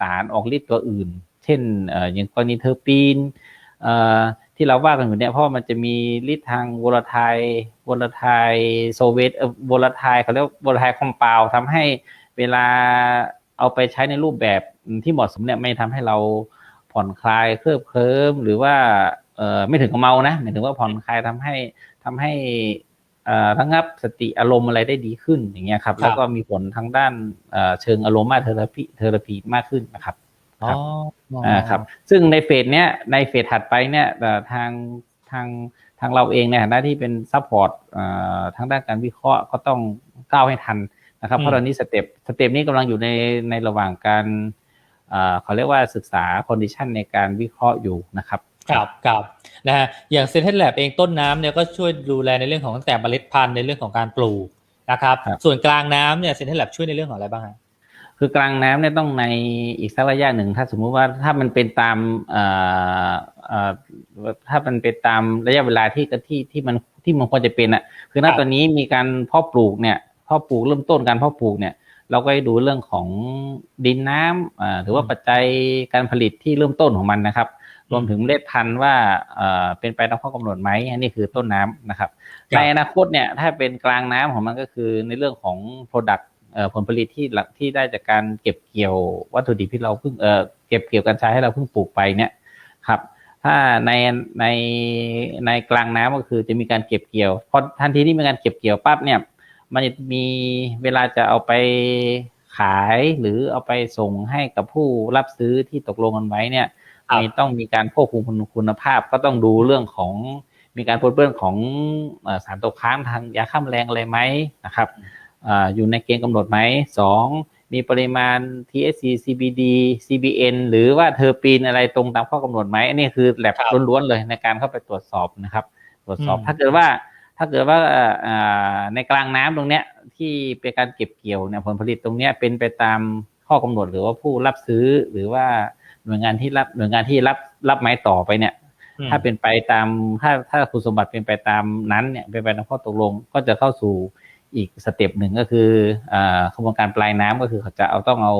สารออกฤทธิ์ตัวอื่น เช่นอย่างกรณีเทอร์ปีนที่เราว่ากันอยู่เนี่ยเพราะมันจะมีฤทธิ์ทางโวลาไทโวลาไทโซเวตโวลาไทเขาเรียกโวลาไทคอมเปาวทำให้เวลาเอาไปใช้ในรูปแบบที่เหมาะสมเนี่ยไม่ทำให้เราผ่อนคลายเคลิบเคลิ้มหรือว่าไม่ถึงกับเมานะหมายถึงว่าผ่อนคลายทำให้ทำให้ ระงับสติอารมณ์อะไรได้ดีขึ้นอย่างเงี้ยครับ แล้วก็มีผลทางด้านเอ่อเชิงอารมณ์มาเทอราพีเทอราพีมากขึ้นนะครับอ๋ออ่าครับ ซึ่งในเฟสเนี้ยในเฟสถัดไปเนี่ยเอ่อทางทางทางเราเองในฐานะที่เป็นซัพพอร์ตทางด้านการวิเคราะห์ก็ต้องก้าวให้ทันนะครับอืมเพราะตอนนี้สเต็ปสเต็ปนี้กำลังอยู่ในในระหว่างการเอ่อเขาเรียกว่าศึกษาคอนดิชันในการวิเคราะห์อยู่นะครับ ครับครับนะฮะอย่างเซนเทนแลบเองต้นน้ำเนี่ยก็ช่วยดูแลในเรื่องของตั้งแต่เมล็ดพันธุ์ในเรื่องของการปลูกนะครับครับส่วนกลางน้ำเนี่ยเซนเทนแลบช่วยในเรื่องของอะไรบ้างฮะคือกลางน้ำเนี่ยต้องในอีกสักระยะหนึ่ง ถ้าสมมุติว่าถ้ามันเป็นตามเอ่อเอ่อถ้ามันเป็นตามระยะเวลาที่ที่ที่มันที่มันควรจะเป็นอะคือณตอนนี้มีการเพาะปลูกเนี่ยเพาะปลูกเริ่มต้นการเพาะปลูกเนี่ยเราก็ให้ดูเรื่องของดินน้ำอ่าหรือว่าปัจจัยการผลิตที่เริ่มต้นของมันนะครับ รวมถึงเมล็ดพันธุ์ว่าเอ่อเป็นไปตามข้อกำหนดไหมอันนี้คือต้นน้ำนะครับ ในอนาคตเนี่ยถ้าเป็นกลางน้ำของมันก็คือในเรื่องของ Product เอ่อผลผลิตที่หลักที่ได้จากการเก็บเกี่ยววัตถุดิบที่เราเพิ่งเอ่อเก็บเกี่ยวกัญชาให้เราเพิ่งปลูกไปเนี่ยครับ ถ้าในในในกลางน้ำก็คือจะมีการเก็บเกี่ยวพอทันทีที่มีการเก็บเกี่ยวปั๊บเนี่ยมันจะมีเวลาจะเอาไปขายหรือเอาไปส่งให้กับผู้รับซื้อที่ตกลงกันไว้เนี่ยครับ มีต้องมีการควบคุมคุณภาพ ก็ต้องดูเรื่องของมีการปนเปื้อนของเอ่อสารตกค้างทางยาฆ่าแมลงอะไรไหมนะครับอ่าอยู่ในเกณฑ์กำหนดไหมสองมีปริมาณ THC CBD CBN หรือว่าเทอร์ปีนอะไรตรงตามข้อกำหนดไหมอันนี้คือแลบครับล้วนๆเลยในการเข้าไปตรวจสอบนะครับ ตรวจสอบอืมถ้าเกิดว่าถ้าเกิดว่าเอ่ออ่าในกลางน้ำตรงเนี้ยที่เป็นการเก็บเกี่ยวเนี่ยผลผลิตตรงเนี้ยเป็นไปตามข้อกำหนดหรือว่าผู้รับซื้อหรือว่า หน่วยงานที่รับหน่วยงานที่รับรับไม้ต่อไปเนี่ยอืมถ้าเป็นไปตามถ้าถ้าคุณสมบัติเป็นไปตามนั้นเนี่ยเป็นไปตามข้อตกลงก็จะเข้าสู่อีกสเต็ปหนึ่งก็คืออ่าขบวนการปลายน้ำก็คือเขาจะเอาต้องเอา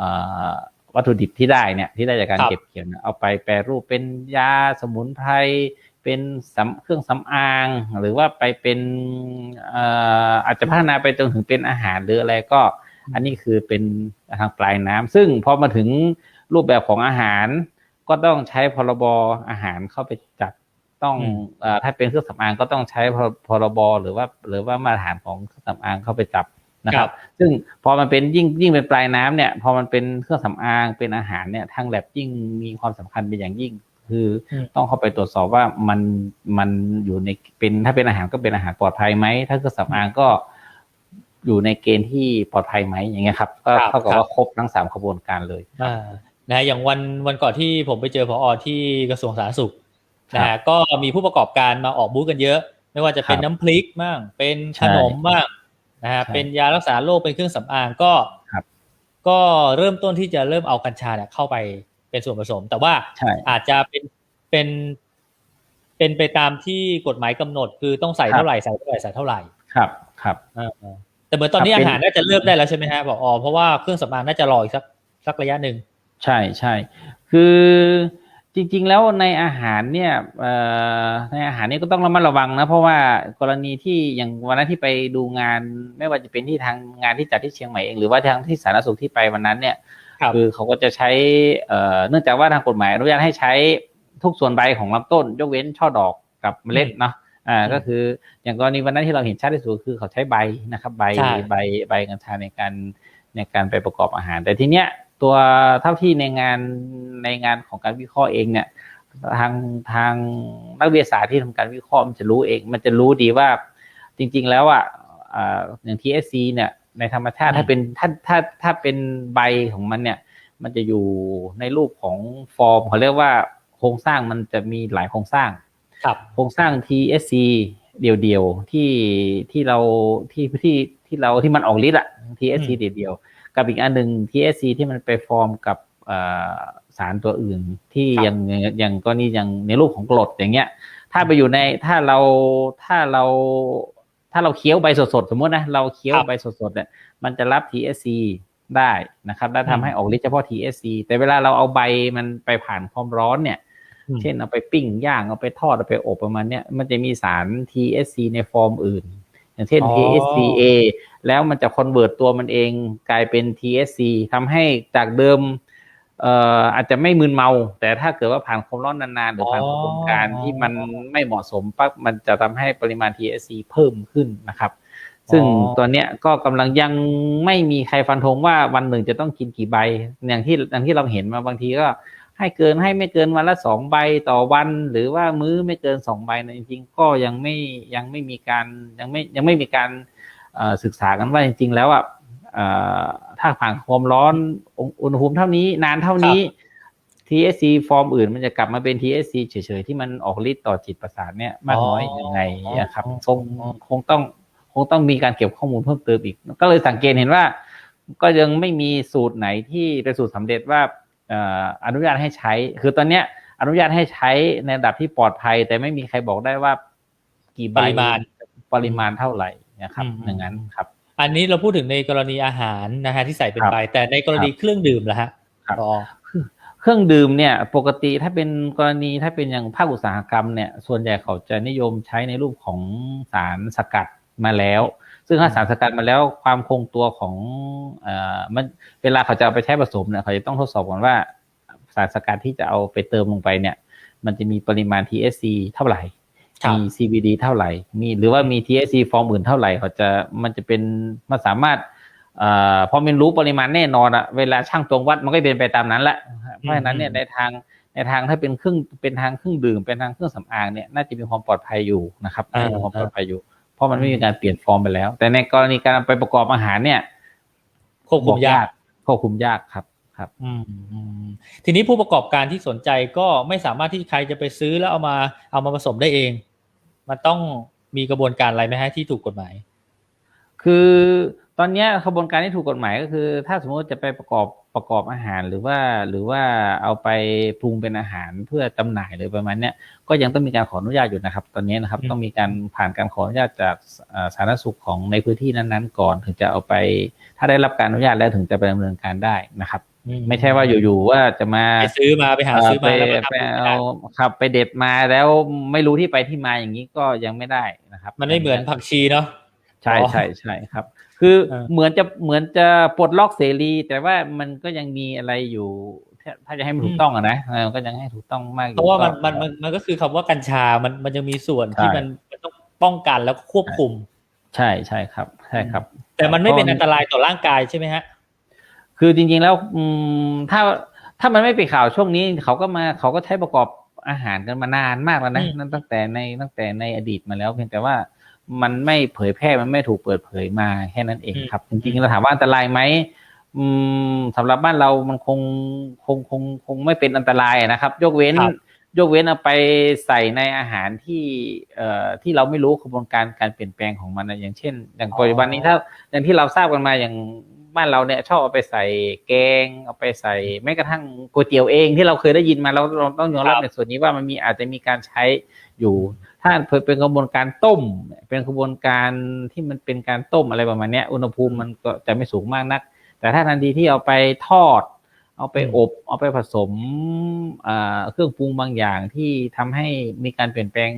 อ่าวัตถุดิบที่ได้เนี่ยที่ได้จากการครับเก็บเกี่ยวเนี่ยเอาไปแปรรูปเป็นยาสมุนไพรเป็นสำเครื่องสำอาง หรือว่าไปเป็นเอ่ออาจจะพัฒนาไปจนถึงเป็นอาหารหรืออะไรก็ อันนี้คือเป็นทางปลายน้ำซึ่งพอมาถึง รูปแบบของอาหาร ก็ต้องใช้พรบอาหารเข้าไปจัดต้องอืมเอ่อถ้าเป็นเครื่องสำอางก็ต้องใช้พรพรบหรือว่า หรือว่ามาตรฐานของเครื่องสำอางเข้าไปจับนะครับ ซึ่งพอมันเป็นยิ่งยิ่งเป็นปลายน้ำเนี่ย พอมันเป็นเครื่องสำอางเป็นอาหารเนี่ยทางแลบยิ่งมีความสำคัญเป็นอย่างยิ่ง คืออมต้องเข้าไปตรวจสอบว่ามันมันอยู่ในเป็นถ้าเป็นอาหารก็เป็นอาหารปลอดภัยไหมถ้าเครื่องสำอางก็อยู่ในเกณฑ์ที่ปลอดภัยไหมอย่างเงี้ยครับ ก็ครับเท่ากับครับว่าครบทั้งสามขบวนการเลยอ่า นะฮะอย่างวันวันก่อนที่ผมไปเจอพอที่กระทรวงสาธารณสุขนะฮะก็มีผู้ประกอบการมาออกบูธกันเยอะ ไม่ว่าจะเป็นครับน้ำพริกบ้างเป็นขนมบ้างนะฮะใช่เป็นยารักษาโรคเป็นเครื่องสำอางก็ครับก็เริ่มต้นที่จะเริ่มเอากัญชาเนี่ยเข้าไปเป็นส่วนผสม แต่ว่าใช่อาจจะเป็นเป็นเป็นไปตามที่กฎหมายกำหนด คือต้องใส่ครับเท่าไหร่ใส่เท่าไหร่ใส่เท่าไหร่ครับครับอ่าแต่เหมือนตอนนี้ครับอาเป็นหารน่าจะเลิกได้แล้วใช่ไหมฮะบอกอ๋อเพราะว่าเครื่องสำอางน่าจะรออีกสักสักระยะหนึ่ง ใช่ใช่คือจริง ๆ แล้วในอาหารเนี่ยเอ่อในอาหารเนี่ยก็ต้องระมัดระวังนะ เพราะว่ากรณีที่อย่างวันนั้นที่ไปดูงาน ไม่ว่าจะเป็นที่ทางงานที่จัดที่เชียงใหม่เองหรือว่าทางที่สาธารณสุขที่ไปวันนั้นเนี่ยครับคือเขาก็จะใช้เอ่อเนื่องจากว่าทางกฎหมายอนุญาตให้ใช้ทุกส่วนใบของลำต้น ยกเว้นช่อดอกกับเมล็ดเนาะอ่าอืมก็คืออย่างกรณีวันนั้นที่เราเห็นชัดที่สุดคือเขาใช้ใบนะครับ ใบใช่ใบใบกัญชาในการในการไปประกอบอาหาร แต่ทีเนี้ย ตัวเท่าที่ในงานในงานของการวิเคราะห์เองเนี่ยทางทางนักวิทยาศาสตร์ที่ทำการวิเคราะห์มันจะรู้เอง มันจะรู้ดีว่าจริง ๆ แล้วอะอ่าอย่าง TSC เนี่ยในธรรมชาติอืมถ้าเป็นถ้าถ้าถ้าเป็นใบของมันเนี่ย มันจะอยู่ในรูปของฟอร์มเขาเรียกว่าโครงสร้างมันจะมีหลายโครงสร้าง ครับ โครงสร้าง TSC เดียวๆที่ที่เราที่ที่ที่เราที่มันออกฤทธิ์อะ TSC อืมเดียวๆ กับอีกอันหนึ่ง TSC ที่มันไปฟอร์มกับเอ่อสารตัวอื่นที่ยังยังก็นี่ยังในรูปของกรดอย่างเงี้ย ถ้าไปอยู่ในถ้าเราถ้าเราถ้าเราเคี้ยวใบสดๆ สมมตินะเราเคี้ยวครับใบสดๆเนี่ยมันจะรับ TSC ได้นะครับและทำให้ออกฤทธิ์เฉพาะ TSC แต่เวลาเราเอาใบมันไปผ่านความร้อนเนี่ยอืมเช่นเอาไปปิ้งย่างเอาไปทอดเอาไปอบประมาณเนี้ยมันจะมีสาร TSC ในฟอร์มอื่น อย่างเช่นอ๋อ TSCA แล้วมันจะคอนเวิร์ตตัวมันเองกลายเป็น TSC ทำให้จากเดิมเอ่ออาจจะไม่มึนเมา แต่ถ้าเกิดว่าผ่านความร้อนนานๆ หรือผ่านกระบวนการที่มันไม่เหมาะสมปั๊บมันจะทำให้ปริมาณ TSC เพิ่มขึ้นนะครับ ซึ่งตัวเนี้ยก็กำลังยังไม่มีใครฟันธงว่าวันหนึ่งจะต้องกินกี่ใบ อย่างที่อย่างที่เราเห็นมาบางทีก็ให้เกินให้ไม่เกินวันละสองใบต่อวัน หรือว่ามื้อไม่เกินสองใบนะจริงๆก็ยังไม่ยังไม่มีการยังไม่ยังไม่มีการเอ่อ ศึกษากันว่าจริงๆ แล้วอะเอ่อถ้าผ่านความร้อนอุอุณหภูมิเท่านี้นานเท่านี้ TSC ฟอร์มอื่นมันจะกลับมาเป็น TSC เฉยๆ ที่มันออกฤทธิ์ต่อจิตประสาทเนี่ยมากน้อยยังไงนะครับคงคงต้องคงต้องมีการเก็บข้อมูลเพิ่มเติมอีก ก็เลยสังเกตเห็นว่า ก็ยังไม่มีสูตรไหนที่เป็นสูตรสำเร็จว่าเอ่ออนุญาตให้ใช้ คือตอนเนี้ยอนุญาตให้ใช้ในระดับที่ปลอดภัย แต่ไม่มีใครบอกได้ว่ากี่ใบปริมาณปริมาณเท่าไหร่ นะครับอืมอย่างนั้นครับ อันนี้เราพูดถึงในกรณีอาหารนะฮะที่ใส่เป็นครับใบแต่ในกรณีเครื่องดื่มล่ะฮะครับอ๋อเครื่องดื่มเนี่ยปกติถ้าเป็นกรณีถ้าเป็นอย่างภาคอุตสาหกรรมเนี่ยส่วนใหญ่เขาจะนิยมใช้ในรูปของสารสกัดมาแล้ว ซึ่งถ้าสารสกัดมาแล้วความคงตัวของเอ่อมันเวลาเขาจะเอาไปใช้ผสมเนี่ยเขาจะต้องทดสอบก่อนว่าสารสกัดที่จะเอาไปเติมลงไปเนี่ย มันจะมีปริมาณ THC เท่าไหร่ครับ มี CBD เท่าไหร่ มีหรือว่ามี THC ฟอร์มอื่นเท่าไหร่เขาจะมันจะเป็นมันสามารถเอ่อพอมันรู้ปริมาณแน่นอนอะเวลาช่างตวงวัดมันก็เป็นไปตามนั้นแหละเพราะฉะนั้นเนี่ยในทางในทางถ้าเป็นเครื่องเป็นทางเครื่องดื่มเป็นทางเครื่องสำอางเนี่ยน่าจะมีความปลอดภัยอยู่นะครับอ่าน่าจะมีความปลอดภัยอยู่ เพราะมันไม่มีการเปลี่ยนฟอร์มไปแล้ว แต่ในกรณีการเอาไปประกอบอาหารเนี่ยควบคุมยากควบคุมยากครับครับอืมอืมทีนี้ผู้ประกอบการที่สนใจก็ไม่สามารถที่ใครจะไปซื้อแล้วเอามาเอามาผสมได้เอง มันต้องมีกระบวนการอะไรไหมฮะที่ถูกกฎหมาย คือตอนเนี้ยขบวนการที่ถูกกฎหมายก็คือ ถ้าสมมติจะไปประกอบประกอบอาหารหรือว่าหรือว่าเอาไปปรุงเป็นอาหารเพื่อจำหน่ายหรือประมาณเนี้ยก็ยังต้องมีการขออนุญาตอยู่นะครับ ตอนนี้นะครับอืมต้องมีการผ่านการขออนุญาตจากเอ่อสาธารณสุขของในพื้นที่นั้นๆ ก่อน ถึงจะเอาไป ถ้าได้รับการอนุญาตแล้วถึงจะไปดำเนินการได้นะครับ ไม่ใช่ว่าอยู่ๆว่าจะมาไปซื้อมาไปหาซื้อมาแล้วมาทำไปไม่เอาได้ครับไปเด็ดมาแล้วไม่รู้ที่ไปที่มาอย่างนี้ก็ยังไม่ได้นะครับ มันไม่เหมือนผักชีเนาะใช่อ๋อใช่ใช่ครับ คือเออเหมือนจะเหมือนจะปลดล็อกเสรี แต่ว่ามันก็ยังมีอะไรอยู่ถ้าถ้าจะให้มันถูกต้องอะนะเออก็ยังให้ถูกต้องมากอยู่เพราะว่ามันก็มันมันมันก็คือคำว่ากัญชา มันมันยังมีส่วนใช่ที่มันมันต้องป้องกันแล้วก็ควบคุม ใช่ใช่ครับ ใช่ครับ แต่มันไม่เป็นอันตรายต่อร่างกายใช่ไหมฮะ คือจริงๆแล้วอืมถ้าถ้ามันไม่เป็นข่าวช่วงนี้เขาก็มาเขาก็ใช้ประกอบอาหารกันมานานมากแล้วนะอืมนั่นตั้งแต่ในตั้งแต่ในอดีตมาแล้วเพียงแต่ว่ามันไม่เผยแพร่มันไม่ถูกเปิดเผยมาแค่นั้นเองครับ จริงๆเราถามว่าอันตรายไหมอืมสำหรับบ้านเรามันคงคงคงคงไม่เป็นอันตรายนะครับ ยกเว้นครับยกเว้นเอาไปใส่ในอาหารที่เอ่อที่เราไม่รู้กระบวนการการเปลี่ยนแปลงของมันนะอย่างเช่น อย่างปัจจุบันนี้ถ้าอย่างที่เราทราบกันมาอย่าง บ้านเราเนี่ยชอบเอาไปใส่แกง เอาไปใส่แม้กระทั่งก๋วยเตี๋ยวเองที่เราเคยได้ยินมาเราเราต้องยอมรับในส่วนนี้ว่ามันมีอาจจะมีการใช้อยู่ ถ้าเป็นกระบวนการต้ม เป็นกระบวนการที่มันเป็นการต้มอะไรประมาณนี้อุณหภูมิมันก็จะไม่สูงมากนัก แต่ถ้าทันทีที่เอาไปทอด เอาไปอบ เอาไปผสมเครื่องปรุงบางอย่างที่ทำให้มีการเปลี่ยนแปลง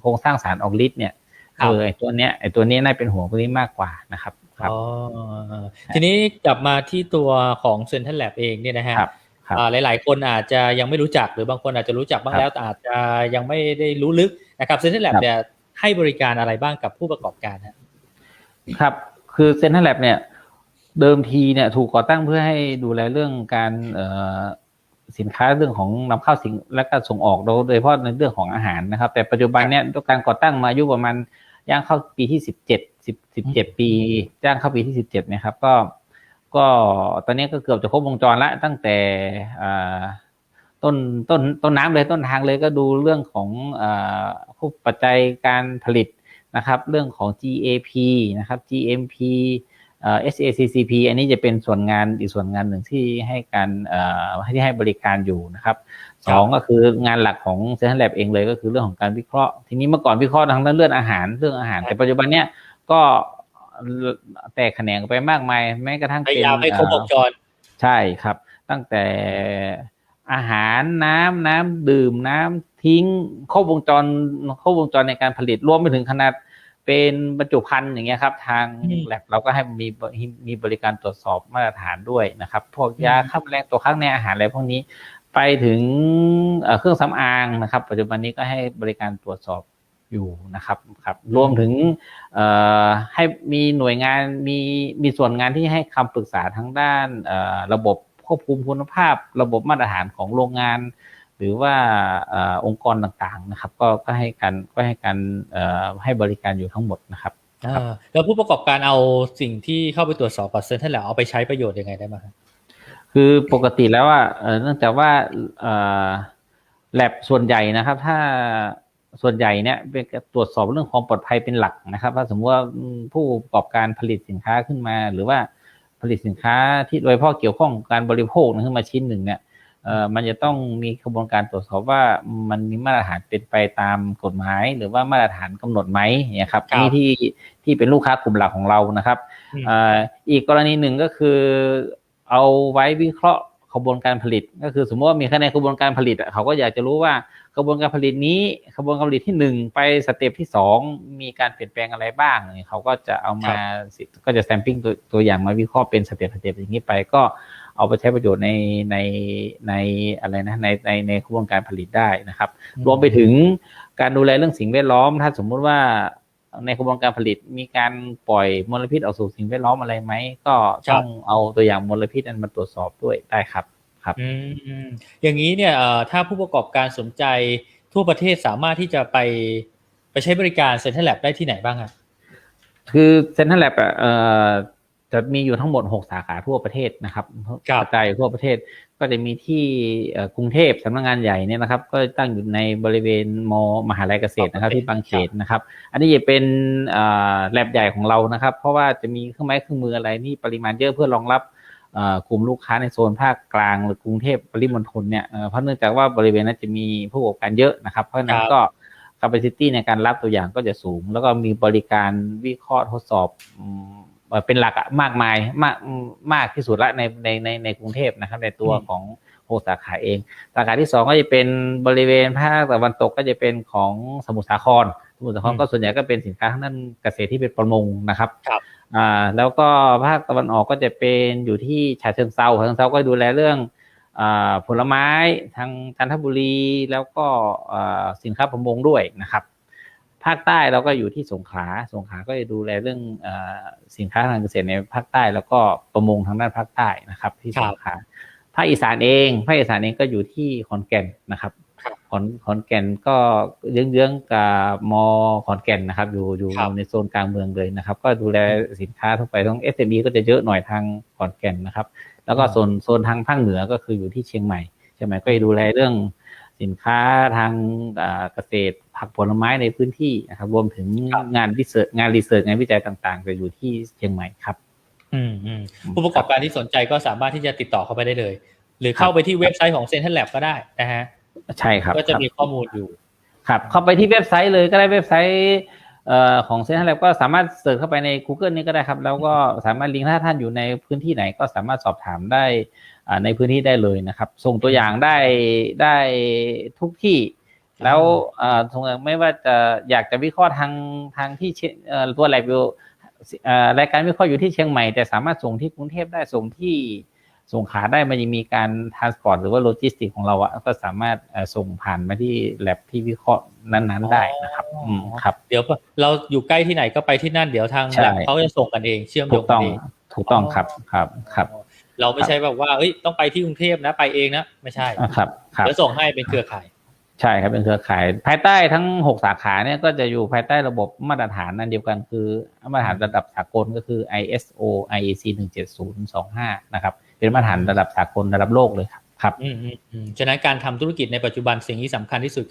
โครงสร้างสารออกฤทธิ์เนี่ยครัเออไอตัวเนี้ยไอตัวนี้น่าเป็นห่วงตรงนี้มากกว่านะครับ ครับอ๋อทีนี้กลับมาที่ตัวของเซนทันแลบเองเนี่ยนะฮะครับครับอ่าหลาย ๆ คนอาจจะยังไม่รู้จักหรือบางคนอาจจะรู้จักบ้างครับแล้วแต่อาจจะยังไม่ได้รู้ลึกนะครับเซนทันแลบครับเนี่ยให้บริการอะไรบ้างกับผู้ประกอบการฮะครับ คือเซนทรัลแลบเนี่ยเดิมทีเนี่ยถูกก่อตั้งเพื่อให้ดูแลเรื่องการเอ่อสินค้าเรื่องของนำเข้าสินและก็ส่งออกโดยโดยเฉพาะในเรื่องของอาหารนะครับ แต่ปัจจุบันเนี่ยด้วยการก่อตั้งมาอายุประมาณ ย่างเข้าปีที่สิบเจ็ดสิบสิบเจ็ดปีย่างเข้าปีที่สิบเจ็ดนะครับ ก็ ก็ตอนนี้ก็เกือบจะครบวงจรละตั้งแต่อ่าต้นต้นต้นน้ำเลยต้นทางเลยก็ดูเรื่องของอ่าพวกปัจจัยการผลิตนะครับ เรื่องของ GAP นะครับ GMP เอ่อ SACCP อันนี้จะเป็นส่วนงานอีกส่วนงานหนึ่งที่ให้การเอ่อที่ให้บริการอยู่นะครับสองก็คืองานหลักของเซนทรัลแลบเองเลยก็คือเรื่องของการวิเคราะห์ ทีนี้เมื่อก่อนวิเคราะห์ทางด้านเรื่องอาหารเรื่องอาหาร แต่ปัจจุบันเนี้ยก็แตกแขนงไปมากมายแม้กระทั่งพเป็นยายามให้ครบวงจรใช่ครับ ตั้งแต่อาหารน้ำน้ำดื่มน้ำทิ้งครบวงจรครบวงจรในการผลิตรวมไปถึงขนาด เป็นบรรจุภัณฑ์อย่างเงี้ยครับ ทางอืมแลบเราก็ให้มีบมีบริการตรวจสอบมาตรฐานด้วยนะครับ พวกยาอืมฆ่าแมลงตัวข้างในอาหารอะไรพวกนี้ ไปถึงเอ่อเครื่องสำอางนะครับ ปัจจุบันนี้ก็ให้บริการตรวจสอบอยู่นะครับครับ รวมถึงเอ่อให้มีหน่วยงานมีมีส่วนงานที่ให้คำปรึกษาทางด้านเอ่อระบบควบคุมคุณภาพ ระบบมาตรฐานของโรงงาน หรือว่าเอ่อองค์กรต่างๆนะครับ ก็ก็ให้การก็ให้การเอ่อให้บริการอยู่ทั้งหมดนะครับอ่าแล้วผู้ประกอบการเอาสิ่งที่เข้าไปตรวจสอบกับเซ็นทรัลแลบเอาไปใช้ประโยชน์ยังไงได้บ้างครับคือปกติแล้วอะเอ่อเนื่องจากว่าเอ่อแลบส่วนใหญ่นะครับ ถ้าส่วนใหญ่เนี่ยเป็นการตรวจสอบเรื่องความปลอดภัยเป็นหลักนะครับ ถ้าสมมติว่าอืมผู้ประกอบการผลิตสินค้าขึ้นมา หรือว่าผลิตสินค้าที่โดยเฉพาะเกี่ยวข้องกับการบริโภคนะขึ้นมาชิ้นหนึ่งเนี่ยเอ่อ มันจะต้องมีกระบวนการตรวจสอบว่ามันมีมาตรฐานเป็นไปตามกฎหมาย หรือว่ามาตรฐานกำหนดไหมเนี่ยครับครับนี่ที่ที่เป็นลูกค้ากลุ่มหลักของเรานะครับอืมเอ่ออีกกรณีหนึ่งก็คือ เอาไว้วิเคราะห์กระบวนการผลิต ก็คือสมมติว่ามีแค่ในกระบวนการผลิตอะเขาก็อยากจะรู้ว่ากระบวนการผลิตนี้กระบวนการผลิตที่หนึ่งไปสเต็ปที่สองมีการเปลี่ยนแปลงอะไรบ้างเนี่ยเขาก็จะเอามาสิก็จะแซมปิ้งตัวตัวอย่างมาวิเคราะห์เป็นสเต็ปสเต็ปอย่างนี้ไปก็ เอาไปใช้ประโยชน์ในในในอะไรนะในในในกระบวนการผลิตได้นะครับ รวมไปถึงการดูแลเรื่องสิ่งแวดล้อม ถ้าสมมุติว่าในกระบวนการผลิตมีการปล่อยมลพิษออกสู่สิ่งแวดล้อมอะไรไหม ก็ต้องเอาตัวอย่างมลพิษนั้นมาตรวจสอบด้วยได้ครับครับอืมอืมอย่างนี้เนี่ยเอ่อถ้าผู้ประกอบการสนใจทั่วประเทศสามารถที่จะไปไปใช้บริการเซ็นทรัลแลบได้ที่ไหนบ้างอะคือเซ็นทรัลแลบอะเอ่อ จะมีอยู่ทั้งหมด 6 สาขาทั่วประเทศนะครับกระจายอยู่ทั่วประเทศก็จะมีที่เอ่อกรุงเทพสำนักงานใหญ่เนี่ยนะครับ ก็ตั้งอยู่ในบริเวณมมหาลัยเกษตรนะครับ ที่บางเขนนะครับ อันนี้จะเป็นแลบใหญ่ของเรานะครับ เพราะว่าจะมีเครื่องไม้เครื่องมืออะไรนี่ปริมาณเยอะเพื่อรองรับเอ่อกลุ่มลูกค้าในโซนภาคกลางหรือกรุงเทพปริมณฑลเนี่ยเอ่อเพราะเนื่องจากว่าบริเวณนั้นจะมีผู้ประกอบการเยอะนะครับ เพราะฉะนั้นก็ capacity ในการรับตัวอย่างก็จะสูง แล้วก็มีบริการวิเคราะห์ทดสอบอืม เอ่อเป็นหลักอะมากมายมากมากที่สุดละในในในในกรุงเทพนะครับ ในตัวอืมของโอสาขาเอง สาขาที่สองก็จะเป็นบริเวณภาคตะวันตกก็จะเป็นของสมุทรสาคร สมุทรสาครก็ส่วนใหญ่ก็เป็นสินค้าทางด้านเกษตรที่เป็นประมงนะครับครับอ่าแล้วก็ภาคตะวันออกก็จะเป็นอยู่ที่ฉะเชิงเซาฉะเชิงเซาก็ดูแลเรื่องอ่าผลไม้ทางจันทบุรีแล้วก็อ่าสินค้าประมงด้วยนะครับ ภาคใต้เราก็อยู่ที่สงขลาสงขลาก็จะดูแลเรื่องเออสินค้าทางเกษตรในภาคใต้ แล้วก็ประมงทางด้านภาคใต้นะครับ ที่ครัสบงขลาภาคอีสานเองภาคอีสานเองก็อยู่ที่ขอนแก่นนะครับครับขอนขอนแก่นก็เยื้องๆกับมอขอนแก่นนะครับ อยู่อยู่ครับในโซนกลางเมืองเลยนะครับ ก็ดูแลสินค้าทั่วไปทั้ง SME ก็จะเยอะหน่อยทางขอนแก่นนะครับ แล้วก็โซนโซนทางภาคเหนือก็คืออยู่ที่เชียงใหม่เชียงใหม่ก็จะดูแลเรื่องสินค้าทางอ่าเกษตร ผักผลไม้ในพื้นที่นะครับรวมถึงครับงานวิจัยงานรีเสิร์ชงานวิจัยต่างๆ จะอยู่ที่เชียงใหม่ครับ อืมอืมผู้ประกอบการที่สนใจก็สามารถที่จะติดต่อเข้าไปได้เลย หรือเข้าไปที่เว็บไซต์ของเซ็นทรัลแลบก็ได้นะฮะใช่ครับ ก็จะครับมีข้อมูลอยู่ ครับ เข้าไปที่เว็บไซต์เลยก็ได้เว็บไซต์เอ่อของเซ็นทรัลแลบก็สามารถเสิร์ชเข้าไปใน Google นี่ก็ได้ครับ แล้วก็สามารถลิงก์ถ้าท่านอยู่ในพื้นที่ไหนก็สามารถสอบถามได้อ่าในพื้นที่ได้เลยนะครับ ส่งตัวอย่างได้ได้ทุกที่ แล้วเอ่อส่งไม่ว่าจะอยากจะวิเคราะห์ทางทางที่เชียเอ่อตัวแลบอยู่เอ่อรายการวิเคราะห์อยู่ที่เชียงใหม่แต่สามารถส่งที่กรุงเทพได้ส่งที่ส่งขาได้มันยังมีการทรานสปอร์ตหรือว่าโลจิสติกของเราอะก็สามารถเอ่อส่งผ่านมาที่แลบที่วิเคราะห์นั้นๆได้นะครับอ๋ออืมครับ เดี๋ยวเราอยู่ใกล้ที่ไหนก็ไปที่นั่นเดี๋ยวทางใช่แลบเขาจะส่งกันเองเชื่อมโยถูงกกัต้นองเองถูกต้องครับครับครับ เราไม่ใช่แบบว่าเอ้ยต้องไปที่กรุงเทพนะไปเองนะไม่ใช่อะครับครับเดี๋ยวส่งให้เป็นเครือข่าย ใช่ครับเป็นเครือข่าย ภายใต้ทั้งหกสาขาเนี่ยก็จะอยู่ภายใต้ระบบมาตรฐานนั่นเดียวกันคือมาตรฐานระดับสากลก็คือ ISO IEC 17025 นะครับ เป็นมาตรฐานระดับสากลระดับโลกเลยครับครับ อืมอืมอืมฉะนั้นการทำธุรกิจในปัจจุบันสิ่งที่สำคัญที่สุดคือ